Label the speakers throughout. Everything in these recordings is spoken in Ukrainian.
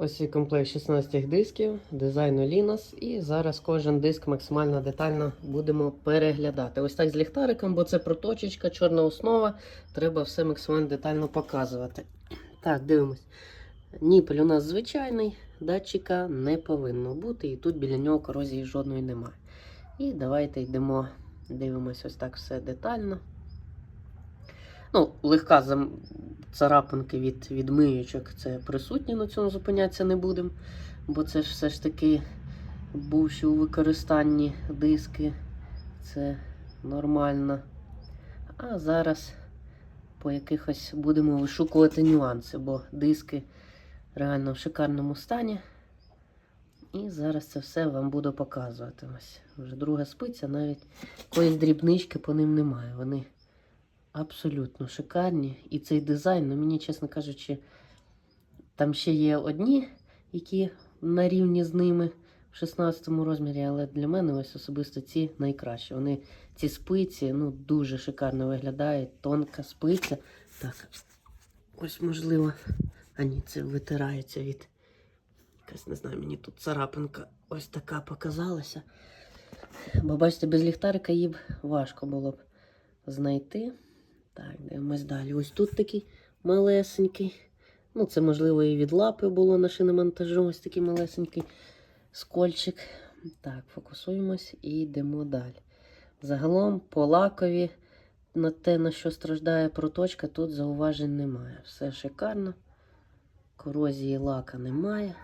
Speaker 1: Ось і комплект 16 дисків дизайну Linus. І зараз кожен диск максимально детально будемо переглядати. Ось так з ліхтариком, бо це проточечка, чорна основа. Треба все максимально детально показувати. Так, дивимось. Ніпель у нас звичайний, датчика не повинно бути, і тут біля нього корозії жодної немає. І давайте йдемо, дивимось ось так все детально. Ну, легка царапинки від відмиючок це присутні, на цьому зупинятися не будемо. Бо це ж все ж таки бувші у використанні диски. Це нормально. А зараз по якихось будемо вишукувати нюанси, бо диски реально в шикарному стані. І зараз це все вам буду показувати. Ось вже друга спиця, навіть якоїсь дрібнички по ним немає. Вони абсолютно шикарні. І цей дизайн, ну мені, чесно кажучи, там ще є одні, які на рівні з ними в 16 розмірі, але для мене ось особисто ці найкращі. Вони ці спиці ну, дуже шикарно виглядають. Тонка спиця. Так, ось можливо. А це витирається від. Якась, не знаю, мені тут царапинка ось така показалася. Бо бачите, без ліхтарика її б важко було б знайти. Так, дивимось далі. Ось тут такий малесенький. Ну, це, можливо, і від лапи було на шиномонтажу. Ось такий малесенький скольчик. Так, фокусуємось і йдемо далі. Загалом по лакові на те, на що страждає проточка, тут зауважень немає. Все шикарно. Корозії лака немає.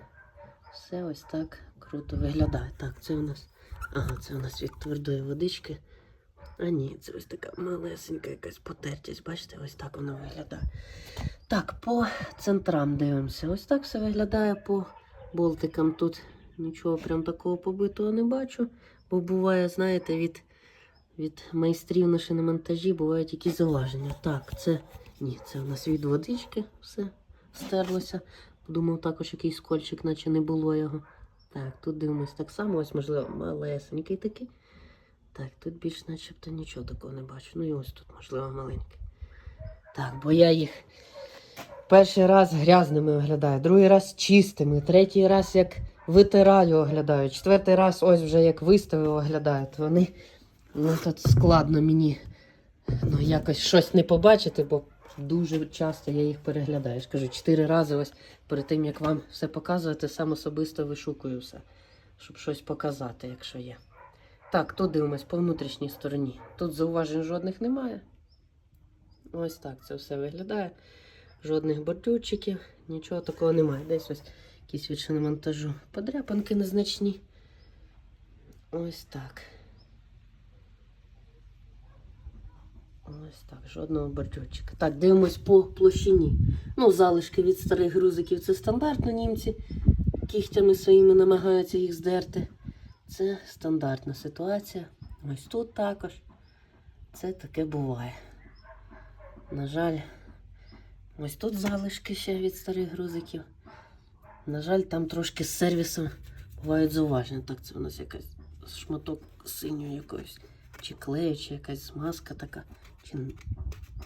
Speaker 1: Все ось так круто виглядає. Так, це у нас. Ага, це у нас від твердої водички. А ні, це ось така малесенька якась потертість. Бачите, ось так вона виглядає. Так, по центрам дивимося. Ось так все виглядає по болтикам. Тут нічого прям такого побитого не бачу. Бо буває, знаєте, від, від майстрів на шиномонтажі бувають якісь зауваження. Так, це. Ні, це у нас від водички все стерлося. Подумав, також якийсь кольчик, наче не було його. Так, тут дивимось так само, ось, можливо, малесенький такий. Так, тут більш начебто нічого такого не бачу. Ну і ось тут, можливо, маленький. Так, бо я їх перший раз грязними оглядаю, другий раз чистими, третій раз як витираю, оглядаю, четвертий раз ось вже як виставив, оглядаю. То вони ну, тут складно мені ну, якось щось не побачити, бо дуже часто я їх переглядаю. Я ж кажу, чотири рази ось перед тим, як вам все показувати, сам особисто вишукую все, щоб щось показати, якщо є. Так, тут дивимось по внутрішній стороні. Тут зауважень жодних немає. Ось так це все виглядає. Жодних бордюрчиків, нічого такого немає. Десь ось якісь від шиномонтажу. Подряпанки незначні. Ось так. Ось так, жодного бордюрчика. Так, дивимось по площині. Ну, залишки від старих грузиків це стандартно німці. Кігтями своїми намагаються їх здерти. Це стандартна ситуація. Ось тут також. Це таке буває. На жаль, ось тут залишки ще від старих грузиків. На жаль, там трошки з сервісом бувають зауваження. Так, це у нас якась шматок синьої якоїсь, чи клею, чи якась змазка така. Чи...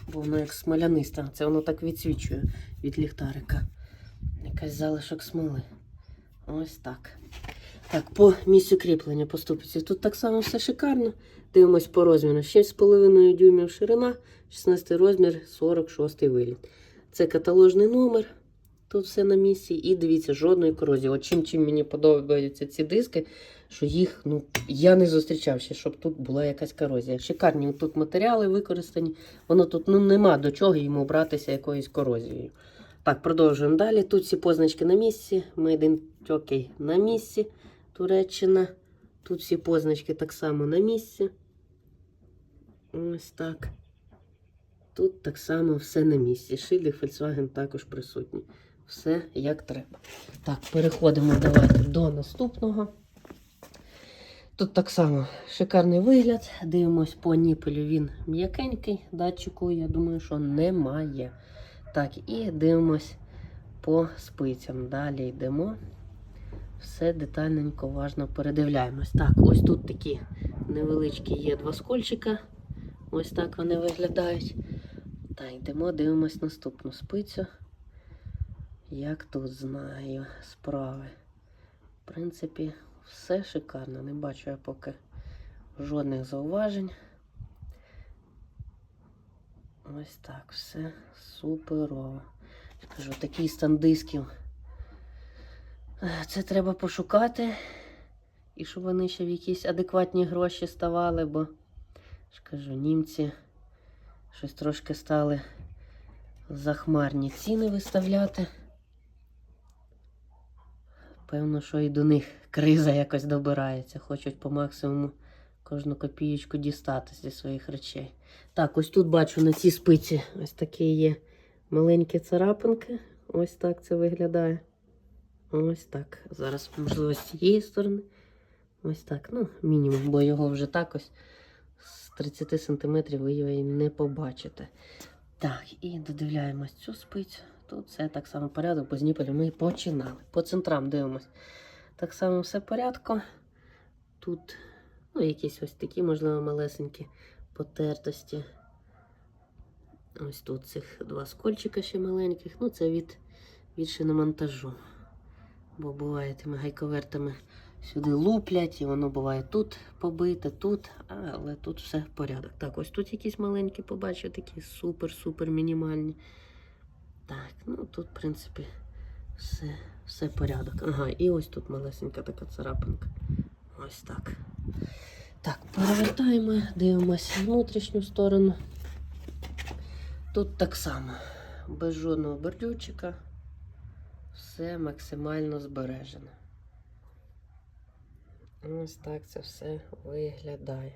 Speaker 1: Бо воно як смоляниста. Це воно так відсвічує від ліхтарика. Якась залишок смоли. Ось так. Так, по місцю кріплення поступиться. Тут так само все шикарно. Дивимось по розміру. 6,5 дюймів ширина, 16 розмір, 46 виліт. Це каталожний номер. Тут все на місці. І дивіться, жодної корозії. От чим чим мені подобаються ці диски, що їх ну, я не зустрічав ще, щоб тут була якась корозія. Шикарні тут матеріали використані. Воно тут ну, нема до чого йому братися якоюсь корозією. Так, продовжуємо далі. Тут всі позначки на місці. Made in Turkey на місці. Туреччина. Тут всі позначки так само на місці. Ось так. Тут так само все на місці. Шильдик Volkswagen також присутні. Все як треба. Так, переходимо давайте до наступного. Тут так само шикарний вигляд. Дивимось по ніпелю, він м'якенький. Датчику, я думаю, що немає. Так, і дивимось по спицям. Далі йдемо. Все детальненько, уважно передивляємось. Так, ось тут такі невеличкі є два скольчика. Ось так вони виглядають. Так, йдемо, дивимось наступну спицю. Як тут знаю справи. В принципі, все шикарно. Не бачу я поки жодних зауважень. Ось так, все суперово. Скажу, такий стан дисків. Е, Це треба пошукати. І щоб вони ще в якісь адекватні гроші ставали, бо ж кажу, німці щось трошки стали захмарні ціни виставляти. Певно, що і до них криза якось добирається. Хочуть по максимуму кожну копієчку дістати зі своїх речей. Так, ось тут бачу на цій спиці ось такі є маленькі царапинки. Ось так це виглядає. Ось так. Зараз, можливо, з цієї сторони. Ось так. Ну, мінімум, бо його вже так ось з 30 см ви його і не побачите. Так, і додивляємось цю спицю. Тут все так само порядок, бо з ніпелю ми починали. По центрам дивимось. Так само все порядку. Тут ну, якісь ось такі, можливо, малесенькі потертості. Ось тут цих два скольчика ще маленьких. Ну, це від, від шиномонтажу. Бо буває тими гайковертами сюди луплять, і воно буває тут побите, тут, але тут все порядок. Так, ось тут якісь маленькі побачу, такі супер-супер мінімальні. Так, ну тут, в принципі, все, все порядок. Ага, і ось тут малесенька така царапинка. Ось так. Так, перевертаємо, дивимося внутрішню сторону. Тут так само, без жодного бордюрчика, все максимально збережено. Ось так це все виглядає.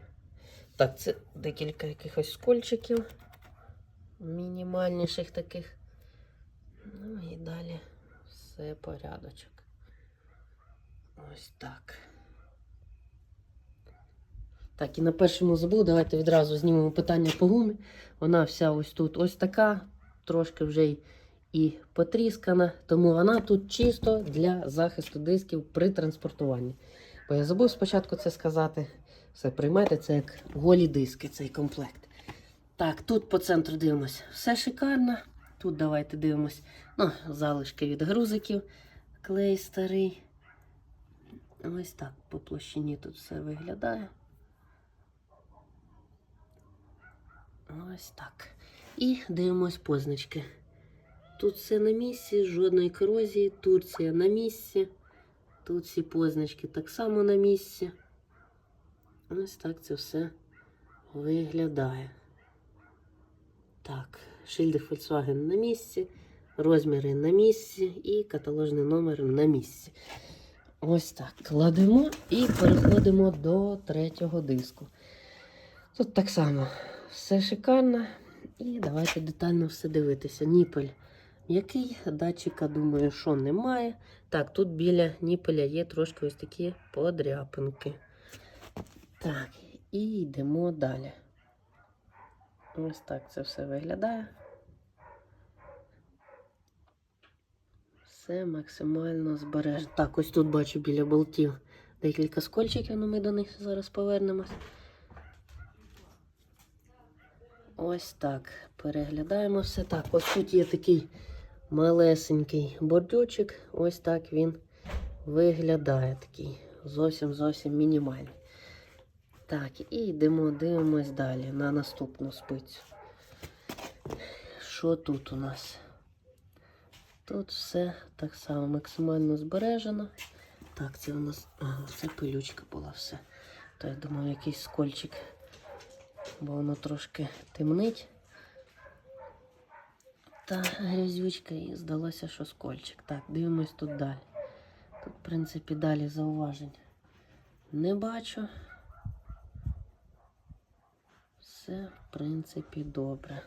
Speaker 1: Так, це декілька якихось скольчиків, мінімальніших таких. Ну і далі все порядочок. Ось так. Так, і на першому забув, давайте відразу знімемо питання по гумі. Вона вся ось тут ось така, трошки вже й і потріскана, тому вона тут чисто для захисту дисків при транспортуванні. Бо я забув спочатку це сказати. Все, приймайте це як голі диски, цей комплект. Так, тут по центру дивимося. Все шикарно. Тут давайте дивимось. Ну, залишки від грузиків. Клей старий. Ось так по площині тут все виглядає. Ось так. І дивимось позначки. Тут все на місці, жодної корозії. Турція на місці. Тут всі позначки так само на місці. Ось так це все виглядає. Так, шильди Volkswagen на місці, розміри на місці і каталожний номер на місці. Ось так. Кладемо і переходимо до третього диску. Тут так само все шикарно. І давайте детально все дивитися. Ніпель який датчика, думаю, що немає. Так, тут біля ніпеля є трошки ось такі подряпинки. Так, і йдемо далі. Ось так це все виглядає. Все максимально збережено. Так, ось тут бачу біля болтів декілька скольчиків, але ми до них зараз повернемось. Ось так. Переглядаємо все так. Ось тут є такий малесенький бордючик. Ось так він виглядає. Такий зовсім зовсім мінімальний. Так, і йдемо, дивимось далі на наступну спицю. Що тут у нас? Тут все так само максимально збережено. Так, це у нас. Ага, це пилючка була все. То я думаю, якийсь скольчик, бо воно трошки темнить. Та грязючка і здалося, що скольчик. Так, дивимось тут далі. Тут, в принципі, далі зауважень не бачу. Все, в принципі, добре.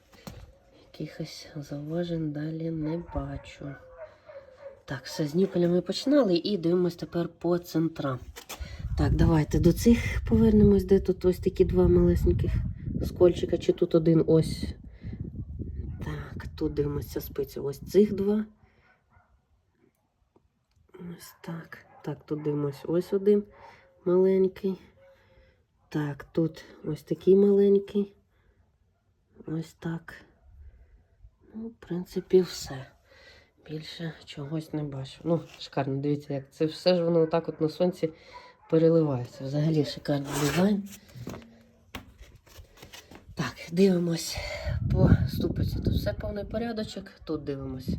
Speaker 1: Якихось зауважень далі не бачу. Так, все, з ніпеля ми починали і дивимось тепер по центрам. Так, давайте до цих повернемось, де тут ось такі два малесеньких скольчика, чи тут один ось. Тут дивимося спиці. Ось цих два. Ось так. Так, тут дивимось ось один маленький. Так, тут ось такий маленький. Ось так. Ну, в принципі, все. Більше чогось не бачу. Ну, шикарно, дивіться, як це все ж воно отак от на сонці переливається. Взагалі шикарний дизайн. Так, дивимось по ступиці. Тут все повний порядочок. Тут дивимось.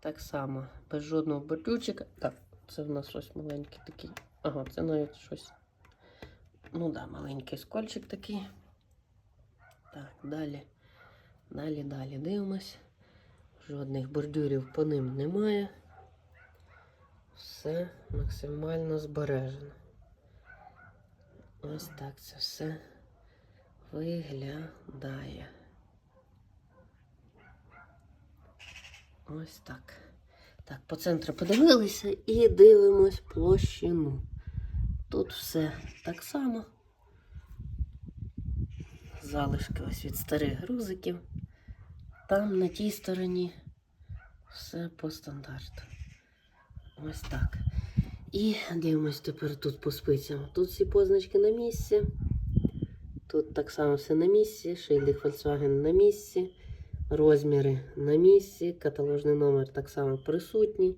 Speaker 1: Так само, без жодного бордюрчика. Так, це в нас ось маленький такий. Ага, це навіть щось. Ну да, маленький скольчик такий. Так, далі. Далі, далі дивимось. Жодних бордюрів по ним немає. Все максимально збережено. Ось так це все виглядає. Ось так. Так, по центру подивилися і дивимось площину. Тут все так само. Залишки ось від старих грузиків. Там на тій стороні все по стандарту. Ось так. І дивимось тепер тут по спицям. Тут всі позначки на місці. Тут так само все на місці. Шильдик Volkswagen на місці. Розміри на місці. Каталожний номер так само присутній.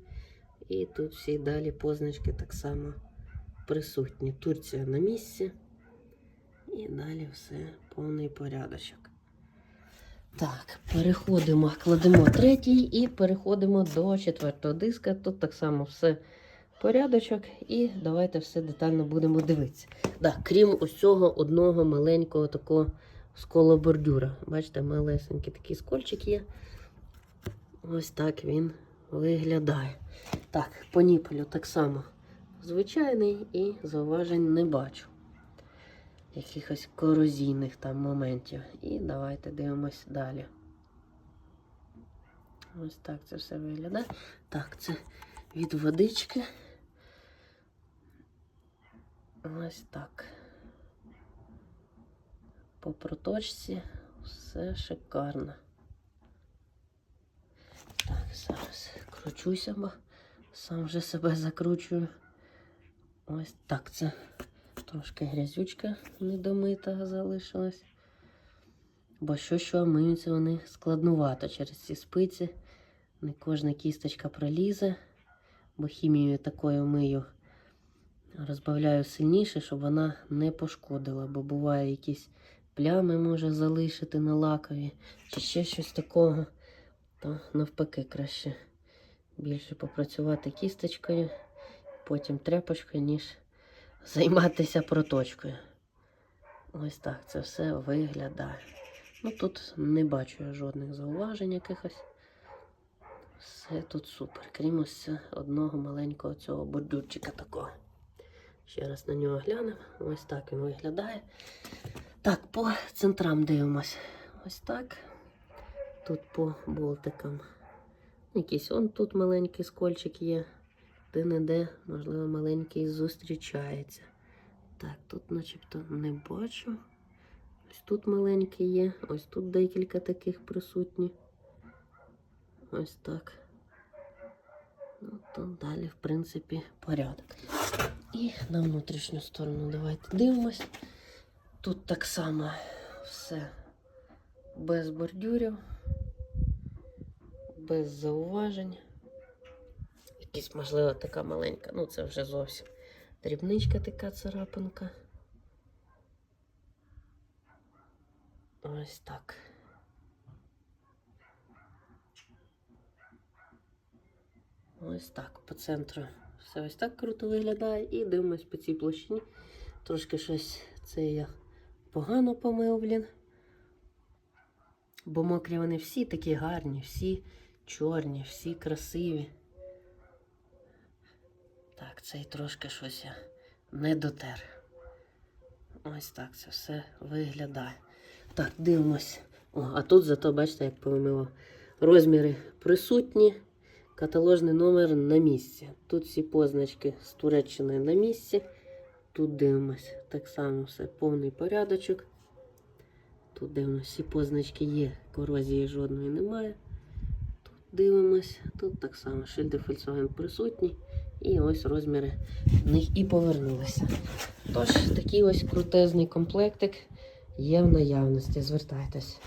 Speaker 1: І тут всі далі позначки так само присутні. Турція на місці. І далі все повний порядочок. Так, переходимо, кладемо третій і переходимо до четвертого диска. Тут так само все порядочок, і давайте все детально будемо дивитися. Так, крім ось цього одного маленького такого сколобордюра. Бачите, малесенький такий скольчик є. Ось так він виглядає. Так, по ніпелю так само звичайний і зауважень не бачу якихось корозійних там моментів. І давайте дивимось далі. Ось так це все виглядає. Так, це від водички. Ось так. По проточці все шикарно. Так, зараз кручуся, бо сам вже себе закручую. Ось так це. Трошки грязючка недомита залишилась. Бо що, що миються вони складнувато через ці спиці. Не кожна кісточка пролізе, бо хімією такою мию розбавляю сильніше, щоб вона не пошкодила, бо буває якісь плями може залишити на лакові, чи ще щось такого, то навпаки краще більше попрацювати кісточкою, потім тряпочкою, ніж займатися проточкою. Ось так це все виглядає. Ну тут не бачу я жодних зауважень якихось. Все тут супер. Крім ось одного маленького цього бордюрчика такого. Ще раз на нього глянемо. Ось так він виглядає. Так, по центрам дивимось. Ось так. Тут по болтикам. Якийсь он тут маленький скольчик є. Де-не-де, можливо, маленький зустрічається. Так, тут начебто не бачу. Ось тут маленький є, ось тут декілька таких присутні. Ось так. Ну, то далі, в принципі, порядок. І на внутрішню сторону давайте дивимось. Тут так само все без бордюрів, без зауважень. Якась, можливо, така маленька, ну це вже зовсім дрібничка така царапинка. Ось так. Ось так. По центру все ось так круто виглядає. І дивимось по цій площині. Трошки щось це я погано помив, блін. Бо мокрі вони всі такі гарні, всі чорні, всі красиві. Так, цей трошки щось я не дотер. Ось так це все виглядає. Так, дивимось. О, а тут зато, бачите, як повимило. Розміри присутні, каталожний номер на місці. Тут всі позначки з Туреччини на місці. Тут дивимось. Так само все повний порядочок. Тут дивимось, всі позначки є, корозії жодної немає. Тут дивимось, тут так само шильди Volkswagen присутні. І ось розміри в них і повернулися. Тож, такий ось крутезний комплектик є в наявності. Звертайтесь.